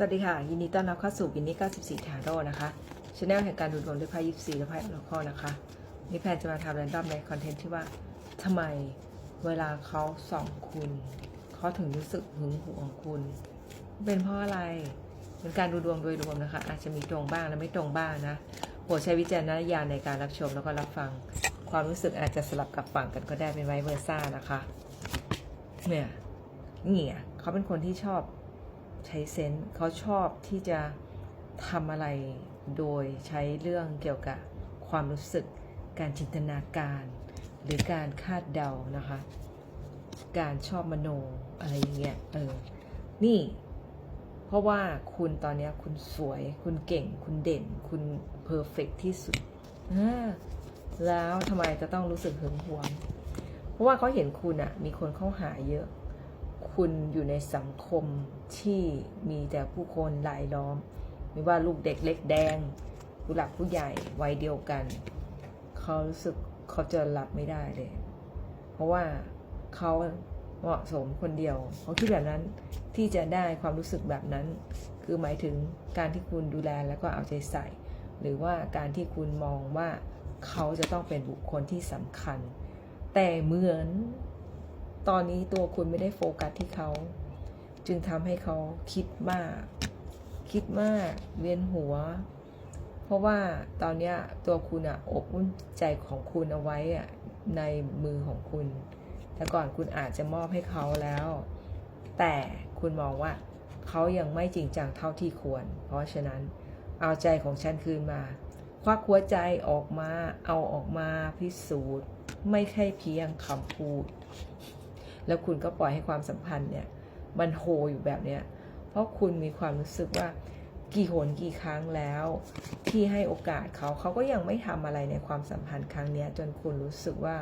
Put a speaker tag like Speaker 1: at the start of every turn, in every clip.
Speaker 1: สวัสดีค่ะ ยินดีต้อนรับเข้าสู่วินนี่94ทาโร่นะคะช anel แห่งการดูดวงด้วยไพ่24 และไพ่ออร์คอนะคะนี่แพนจะมาทำแรนดอมในคอนเทนต์ที่ว่าทำไมเวลาเขาส่องคุณเขาถึงรู้สึกหึงหวงคุณ เป็นเพราะอะไรเป็นการดูดวงโดยรวมนะคะ อาจจะมีตรงบ้างและไม่ตรงบ้างนะโปรดใช้วิจารณญาณในการรับชมแล้วก็รับฟัง ความรู้สึกอาจจะสลับกับฝั่งกันก็ได้เป็นไวเวอร์ซ่านะคะ เนี่ยนี่อะเขาเป็นคนที่ชอบ ใช้เซนส์เขาชอบที่จะทำอะไรโดยใช้เรื่องเกี่ยวกับความรู้สึก การจินตนาการ หรือการคาดเดานะคะ การชอบมโนอะไรอย่างเงี้ยเออนี่ เพราะว่าคุณตอนนี้คุณสวย คุณเก่ง คุณเด่น คุณเพอร์เฟกที่สุดแล้วทำไมจะต้องรู้สึกหึงหวง เพราะว่าเขาเห็นคุณอะมีคนเข้าหาเยอะ คุณอยู่ในสังคมที่มีแต่ผู้คนหลายล้อม ไม่ว่าลูกเด็กเล็กแดง ผู้หลักผู้ใหญ่วัยเดียวกัน เขารู้สึกเขาจะรับไม่ได้เลย เพราะว่าเขาเหมาะสมคนเดียวเขาคิดแบบนั้นที่จะได้ความรู้สึกแบบนั้น คือหมายถึงการที่คุณดูแลแล้วก็เอาใจใส่ หรือว่าการที่คุณมองว่าเขาจะต้องเป็นบุคคลที่สำคัญ แต่เหมือน ตอนนี้ตัวคุณไม่ได้โฟกัสที่เขา จึงทำให้เขาคิดมาก คิดมากเวียนหัว เพราะว่าตอนนี้ตัวคุณอะอบอุ่นใจของคุณเอาไว้อะในมือของคุณ แต่ก่อนคุณอาจจะมอบให้เขาแล้ว แต่คุณมองว่าเขายังไม่จริงจังเท่าที่ควร เพราะฉะนั้นเอาใจของฉันคืนมา ควักหัวใจออกมา เอาออกมาพิสูจน์ ไม่ใช่เพียงคำพูด แล้วคุณก็ปล่อยให้ความสัมพันธ์เนี่ยมันโฮอยู่แบบเนี้ยเพราะคุณมีความรู้สึกว่ากี่หนกี่ครั้งแล้ว ที่ให้โอกาสเขาเขาก็ยังไม่ทำอะไรในความสัมพันธ์ครั้งเนี้ยจนคุณรู้สึกว่า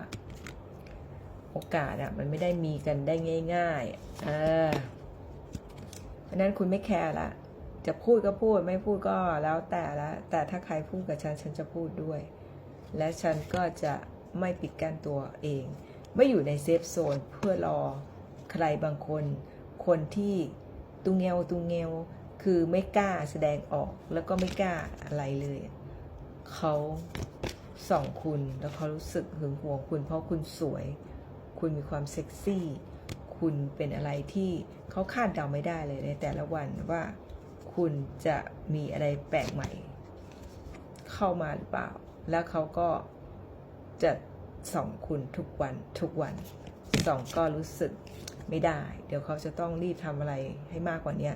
Speaker 1: โอกาสอะมันไม่ได้มีกันได้ง่ายๆเออเพราะนั้นคุณไม่แคร์ละจะพูดก็พูดไม่พูดก็แล้วแต่ละแต่ถ้าใครพูดกับฉันฉันจะพูดด้วย และฉันก็จะไม่ปิดกั้นตัวเอง ไม่อยู่ในเซฟโซนเพื่อรอใครบางคน คนที่ตุงเงวตุงเงวคือไม่กล้าแสดงออกแล้วก็ไม่กล้าอะไรเลย เขาส่องคุณแล้วเขารู้สึกหึงหวงคุณเพราะคุณสวย คุณมีความเซ็กซี่ คุณเป็นอะไรที่เขาคาดเดาไม่ได้เลยในแต่ละวันว่าคุณจะมีอะไรแปลกใหม่ เข้ามาหรือเปล่า แล้วเขาก็จะ ส่องคุณทุกวันทุกวันส่องก็รู้สึกไม่ได้ เดี๋ยวเขาจะต้องรีบทำอะไรให้มากกว่านี้